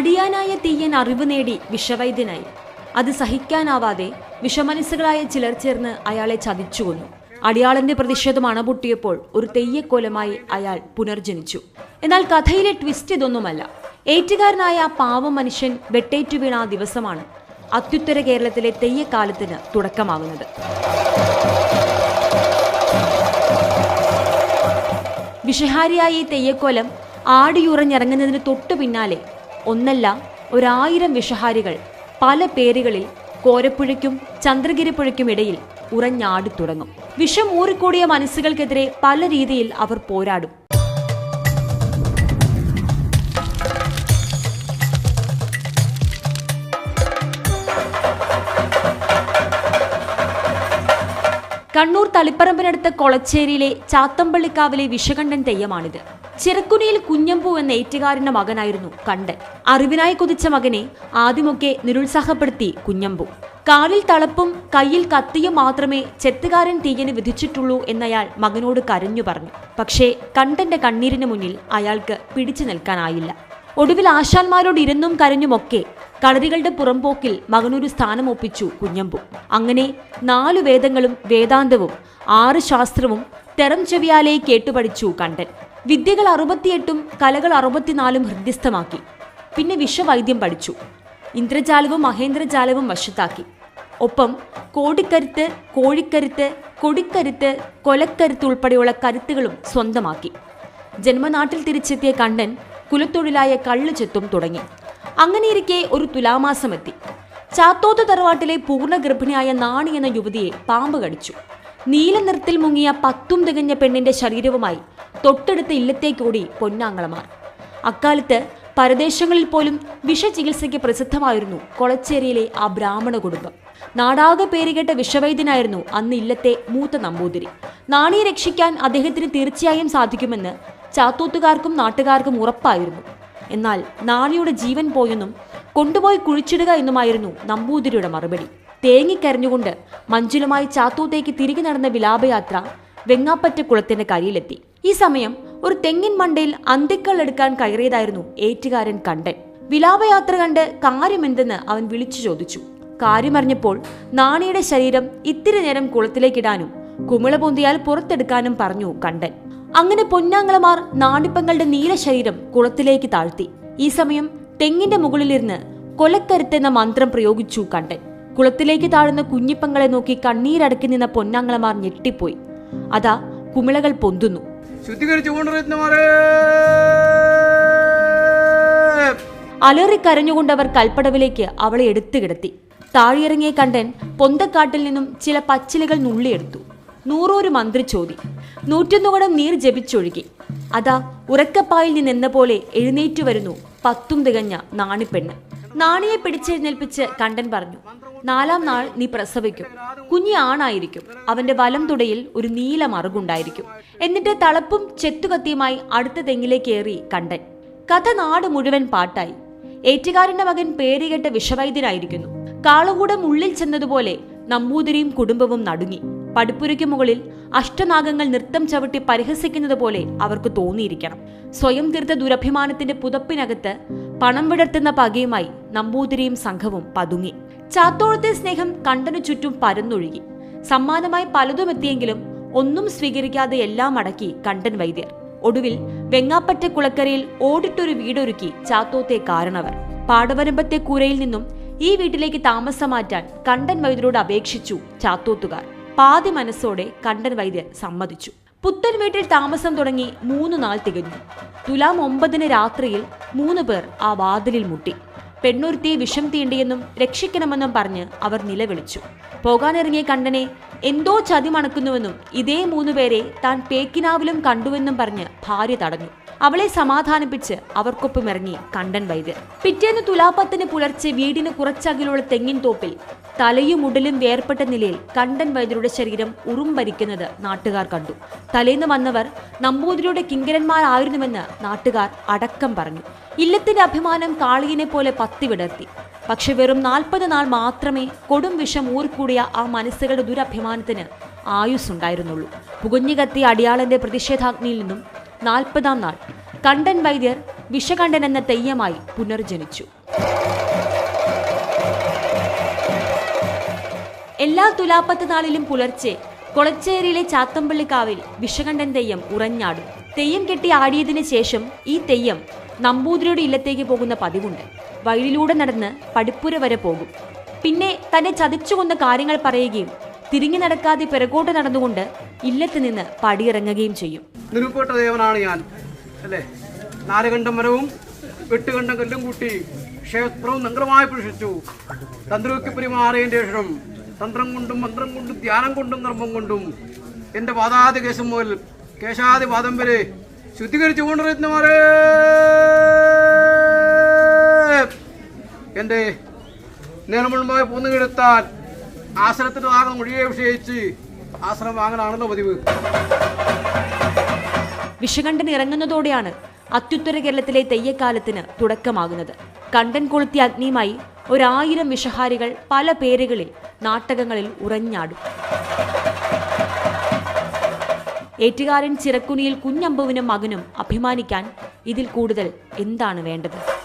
അടിയാനായ തീയൻ അറിവ് നേടി വിഷവൈദ്യനായി. അത് സഹിക്കാനാവാതെ വിഷമനസ്സുകളായ ചിലർ ചേർന്ന് അയാളെ ചതിച്ചു കൊന്നു. അടിയാളന്റെ പ്രതിഷേധം അണപൊട്ടിയപ്പോൾ ഒരു തെയ്യക്കോലമായി അയാൾ പുനർജനിച്ചു. എന്നാൽ കഥയിലെ ട്വിസ്റ്റ് ഇതൊന്നുമല്ല. ഏറ്റുകാരനായ ആ പാവം മനുഷ്യൻ വെട്ടേറ്റു വീണ ആ ദിവസമാണ് അത്യുത്തര കേരളത്തിലെ തെയ്യക്കാലത്തിന് തുടക്കമാകുന്നത്. വിഷഹാരിയായ ഈ തെയ്യക്കോലം ആടിയുറഞ്ഞിറങ്ങുന്നതിന് തൊട്ടു പിന്നാലെ ഒന്നല്ല ഒരായിരം വിഷഹാരികൾ പല പേരുകളിൽ കോരപ്പുഴയ്ക്കും ഉറഞ്ഞാടി തുടങ്ങും. വിഷം ഊറിക്കൂടിയ മനസ്സുകൾക്കെതിരെ പല രീതിയിൽ അവർ പോരാടും. കണ്ണൂർ തളിപ്പറമ്പിനടുത്ത കൊളച്ചേരിയിലെ ചാത്തമ്പള്ളിക്കാവിലെ വിഷകണ്ഠൻ തെയ്യമാണിത്. ചിറക്കുനിയിൽ കുഞ്ഞമ്പു എന്ന ഏറ്റുകാരന്റെ മകനായിരുന്നു കണ്ടൻ. അറിവിനായി കുതിച്ച മകനെ ആദ്യമൊക്കെ നിരുത്സാഹപ്പെടുത്തി കുഞ്ഞമ്പു. കാലിൽ തളപ്പും കയ്യിൽ കത്തിയും മാത്രമേ ചെത്തുകാരൻ തീയന് വിധിച്ചിട്ടുള്ളൂ എന്നയാൾ മകനോട് കരഞ്ഞു പറഞ്ഞു. പക്ഷേ കണ്ടന്റെ കണ്ണീരിന് മുന്നിൽ അയാൾക്ക് പിടിച്ചു നിൽക്കാനായില്ല. ഒടുവിൽ ആശാന്മാരോട് ഇരുന്നും കരഞ്ഞുമൊക്കെ കളരികളുടെ പുറംപോക്കിൽ മകനൊരു സ്ഥാനം ഒപ്പിച്ചു കുഞ്ഞമ്പു. അങ്ങനെ നാലു വേദങ്ങളും വേദാന്തവും ആറ് ശാസ്ത്രവും തെറം ചെവിയാലെ കേട്ടുപഠിച്ചു കണ്ടൻ. വിദ്യകൾ അറുപത്തിയെട്ടും കലകൾ അറുപത്തിനാലും ഹൃദ്യസ്ഥമാക്കി. പിന്നെ വിഷവൈദ്യം പഠിച്ചു. ഇന്ദ്രജാലവും മഹേന്ദ്രജാലവും വശത്താക്കി. ഒപ്പം കോടിക്കരുത്ത് കോഴിക്കരുത്ത് കൊടിക്കരുത്ത് കൊലക്കരുത്ത് ഉൾപ്പെടെയുള്ള കരുത്തുകളും സ്വന്തമാക്കി. ജന്മനാട്ടിൽ തിരിച്ചെത്തിയ കണ്ണൻ കുലത്തൊഴിലായ കള്ളു ചെത്തും തുടങ്ങി. അങ്ങനെയിരിക്കെ ഒരു തുലാമാസമെത്തി. ചാത്തോത്ത് തറവാട്ടിലെ പൂർണ ഗർഭിണിയായ നാണി എന്ന യുവതിയെ പാമ്പ് കടിച്ചു. നീല നിറത്തിൽ മുങ്ങിയ പത്തും തികഞ്ഞ പെണ്ണിന്റെ ശരീരവുമായി തൊട്ടടുത്ത ഇല്ലത്തേക്കോടി പൊന്നാങ്ങളമാർ അക്കാലത്ത് പരദേശങ്ങളിൽ പോലും വിഷചികിത്സയ്ക്ക് പ്രസിദ്ധമായിരുന്നു കൊളച്ചേരിയിലെ ആ ബ്രാഹ്മണ കുടുംബം. നാടാകെ പേരുകേട്ട വിഷവൈദ്യനായിരുന്നു അന്ന് ഇല്ലത്തെ മൂത്ത നമ്പൂതിരി. നാണിയെ രക്ഷിക്കാൻ അദ്ദേഹത്തിന് തീർച്ചയായും സാധിക്കുമെന്ന് ചാത്തൂത്തുകാർക്കും നാട്ടുകാർക്കും ഉറപ്പായിരുന്നു. എന്നാൽ നാണിയുടെ ജീവൻ പോയെന്നും കൊണ്ടുപോയി കുഴിച്ചിടുക എന്നുമായിരുന്നു നമ്പൂതിരിയുടെ മറുപടി. തേങ്ങിക്കരഞ്ഞുകൊണ്ട് മഞ്ജുലുമായി ചാത്തൂത്തേക്ക് തിരികെ നടന്ന വിലാപയാത്ര വെങ്ങാപ്പറ്റ കുളത്തിന്റെ കരയിലെത്തി. ഈ സമയം ഒരു തെങ്ങിൻ മണ്ടയിൽ അന്തിക്കൾ എടുക്കാൻ കയറിയതായിരുന്നു ഏറ്റുകാരൻ കണ്ടൻ. വിലാപയാത്ര കണ്ട് കാര്യമെന്തെന്ന് അവൻ വിളിച്ചു ചോദിച്ചു. കാര്യമറിഞ്ഞപ്പോൾ നാണിയുടെ ശരീരം ഇത്തിരി നേരം കുളത്തിലേക്കിടാനും കുമിള പൊന്തിയാൽ പുറത്തെടുക്കാനും പറഞ്ഞു കണ്ടൻ. അങ്ങനെ പൊന്നാങ്ങളമാർ നാണിപ്പങ്ങളുടെ നീല ശരീരം കുളത്തിലേക്ക് താഴ്ത്തി. ഈ സമയം തെങ്ങിന്റെ മുകളിലിരുന്ന് കൊലക്കരുത്തെന്ന മന്ത്രം പ്രയോഗിച്ചു കണ്ടൻ. കുളത്തിലേക്ക് താഴുന്ന കുഞ്ഞിപ്പങ്ങളെ നോക്കി കണ്ണീരടക്കി നിന്ന പൊന്നാങ്ങളമാർ ഞെട്ടിപ്പോയി. അതാ കുമിളകൾ പൊന്തുന്നു. അലറി കരഞ്ഞുകൊണ്ടവർ കൽപ്പടവിലേക്ക് അവളെ എടുത്തു കിടത്തി. താഴെയിറങ്ങിയ കണ്ടൻ പൊന്തക്കാട്ടിൽ നിന്നും ചില പച്ചിലകൾ നുള്ളിയെടുത്തു. നൂറോരു മന്ത്രി ചോദി. നൂറ്റൊന്നുകൂടം നീർ ജപിച്ചൊഴുകി. അതാ ഉറക്കപ്പായിൽ നിന്നെന്ന പോലെ എഴുന്നേറ്റു വരുന്നു പത്തും തികഞ്ഞ നാണിപ്പെണ്ണ്. നാണിയെ പിടിച്ചെഴുന്നേൽപ്പിച്ച് കണ്ടൻ പറഞ്ഞു നാലാം നാൾ നീ പ്രസവിക്കും. കുഞ്ഞി ആണായിരിക്കും. അവന്റെ വലം തുടയിൽ ഒരു നീല മറുകുണ്ടായിരിക്കും. എന്നിട്ട് തളപ്പും ചെത്തുകത്തിയുമായി അടുത്ത തെങ്ങിലേക്ക് ഏറി കണ്ടൻ. കഥ നാട് മുഴുവൻ പാട്ടായി. ഏറ്റുകാരന്റെ മകൻ പേരുകെട്ട വിഷവൈദ്യനായിരിക്കുന്നു. കാളുകൂടം ഉള്ളിൽ ചെന്നതുപോലെ നമ്പൂതിരിയും കുടുംബവും നടുങ്ങി. പടിപ്പുരയ്ക്ക് മുകളിൽ അഷ്ടനാഗങ്ങൾ നൃത്തം ചവിട്ടി പരിഹസിക്കുന്നത് പോലെ അവർക്ക് തോന്നിയിരിക്കണം. സ്വയം തീർത്ത ദുരഭിമാനത്തിന്റെ പുതപ്പിനകത്ത് പണം വിടർത്തുന്ന പകയുമായി നമ്പൂതിരിയും സംഘവും പതുങ്ങി. ചാത്തോളത്തെ സ്നേഹം കണ്ടനു ചുറ്റും പരന്നൊഴുകി. സമ്മാനമായി പലതും എത്തിയെങ്കിലും ഒന്നും സ്വീകരിക്കാതെ എല്ലാം അടക്കി കണ്ടൻ വൈദ്യർ. ഒടുവിൽ വെങ്ങാപ്പറ്റ കുളക്കരയിൽ ഓടിട്ടൊരു വീടൊരുക്കി ചാത്തോത്തെ കാരണവർ. പാടവരമ്പത്തെ കൂരയിൽ നിന്നും ഈ വീട്ടിലേക്ക് താമസം മാറ്റാൻ കണ്ടൻ വൈദ്യരോട് അപേക്ഷിച്ചു ചാത്തോത്തുകാർ. പാതി മനസ്സോടെ കണ്ടൻ വൈദ്യർ സമ്മതിച്ചു. പുത്തൻ വീട്ടിൽ താമസം തുടങ്ങി മൂന്ന് നാൾ തികഞ്ഞു. തുലാം ഒമ്പതിന് രാത്രിയിൽ മൂന്ന് പേർ ആ വാതിലിൽ മുട്ടി. പെണ്ണുരുത്തിയെ വിഷം തീണ്ടിയെന്നും രക്ഷിക്കണമെന്നും പറഞ്ഞ് അവർ നിലവിളിച്ചു. പോകാനിറങ്ങിയ കണ്ടനെ എന്തോ ചതി മണക്കുന്നുവെന്നും ഇതേ മൂന്നുപേരെ താൻ പേക്കിനാവിലും കണ്ടുവെന്നും പറഞ്ഞ് ഭാര്യ തടഞ്ഞു. അവളെ സമാധാനിപ്പിച്ച് അവർക്കൊപ്പം ഇറങ്ങി കണ്ടൻ വൈദ്യർ പിറ്റേന്ന് തുലാപ്പത്തിന് പുലർച്ചെ വീടിന് കുറച്ചകലുള്ള തെങ്ങിൻ തോപ്പിൽ തലയും ഉടലും വേർപെട്ട നിലയിൽ കണ്ടൻ വൈദ്യരുടെ ശരീരം ഉറുമ്പരിക്കുന്നത് നാട്ടുകാർ കണ്ടു. തലേന്ന് വന്നവർ നമ്പൂതിരിയുടെ കിങ്കരന്മാരായിരുന്നുവെന്ന് നാട്ടുകാർ അടക്കം പറഞ്ഞു. ഇല്ലത്തിന്റെ അഭിമാനം കാളിയിനെ പോലെ പത്തി വിടർത്തി. പക്ഷെ വെറും നാൽപ്പത് നാൾ മാത്രമേ കൊടും വിഷം ഊർക്കൂടിയ ആ മനസ്സുകളുടെ ദുരഭിമാനത്തിന് ആയുസ്സുണ്ടായിരുന്നുള്ളൂ. പുകഞ്ഞു കത്തിയ അടിയാളന്റെ പ്രതിഷേധാഗ്നിയിൽ നിന്നും നാൽപ്പതാം നാൾ. കണ്ടൻ വൈദ്യർ വിഷകണ്ഠൻ എന്ന തെയ്യമായി പുനർജനിച്ചു. എല്ലാ തുലാപ്പത്ത് നാളിലും പുലർച്ചെ കൊളച്ചേരിയിലെ ചാത്തമ്പള്ളിക്കാവിൽ വിഷകണ്ഠൻ തെയ്യം ഉറഞ്ഞാടും. തെയ്യം കെട്ടി ആടിയതിന് ശേഷം ഈ തെയ്യം നമ്പൂതിരിയുടെ ഇല്ലത്തേക്ക് പോകുന്ന പതിവുണ്ട്. വയലിലൂടെ നടന്ന് പടിപ്പുര വരെ പോകും. പിന്നെ തന്നെ ചതിച്ചു കൊന്ന കാര്യങ്ങൾ പറയുകയും തിരിഞ്ഞു നടക്കാതെ പിറകോട്ട് നടന്നുകൊണ്ട് ഇല്ലത്ത് നിന്ന് പടിയിറങ്ങുകയും ചെയ്യും. നിരുപ്പെട്ട ദേവനാണ് ഞാൻ. അല്ലേ? നാലുകണ്ഠം മരവും എട്ടുകണ്ഠം കല്ലും കൂട്ടി ക്ഷേത്രവും നങ്കരമായി പുരുഷിച്ചു. തന്ത്രിക്ക് പെരുമാറിയതിന്റെ ശേഷം തന്ത്രം കൊണ്ടും മന്ത്രം കൊണ്ടും ധ്യാനം കൊണ്ടും നിർമ്മം കൊണ്ടും എന്റെ പാദാതി കേശം മുതൽ കേശാദി പാദം വരെ ശുദ്ധീകരിച്ചു കൊണ്ടിരുന്നമാരെ എന്റെ നേർമുൻപായി പോന്നുകെടുത്താൽ ആശ്രമത്തിന്റെ ഭാഗം ഒഴികെ വിഷയിച്ച് ആശ്രമം വാങ്ങലാണല്ലോ പതിവ്. വിഷകണ്ഠൻ ഇറങ്ങുന്നതോടെയാണ് അത്യുത്തര കേരളത്തിലെ തെയ്യക്കാലത്തിന് തുടക്കമാകുന്നത്. കണ്ടൻ കൊളുത്തിയ അഗ്നിയുമായി ഒരായിരം വിഷഹാരികൾ പല പേരുകളിൽ നാട്ടകങ്ങളിൽ ഉറഞ്ഞാടും. ഏറ്റുകാരൻ ചിറക്കുനിയിൽ കുഞ്ഞമ്പുവിനും മകനും അഭിമാനിക്കാൻ ഇതിൽ കൂടുതൽ എന്താണ് വേണ്ടത്?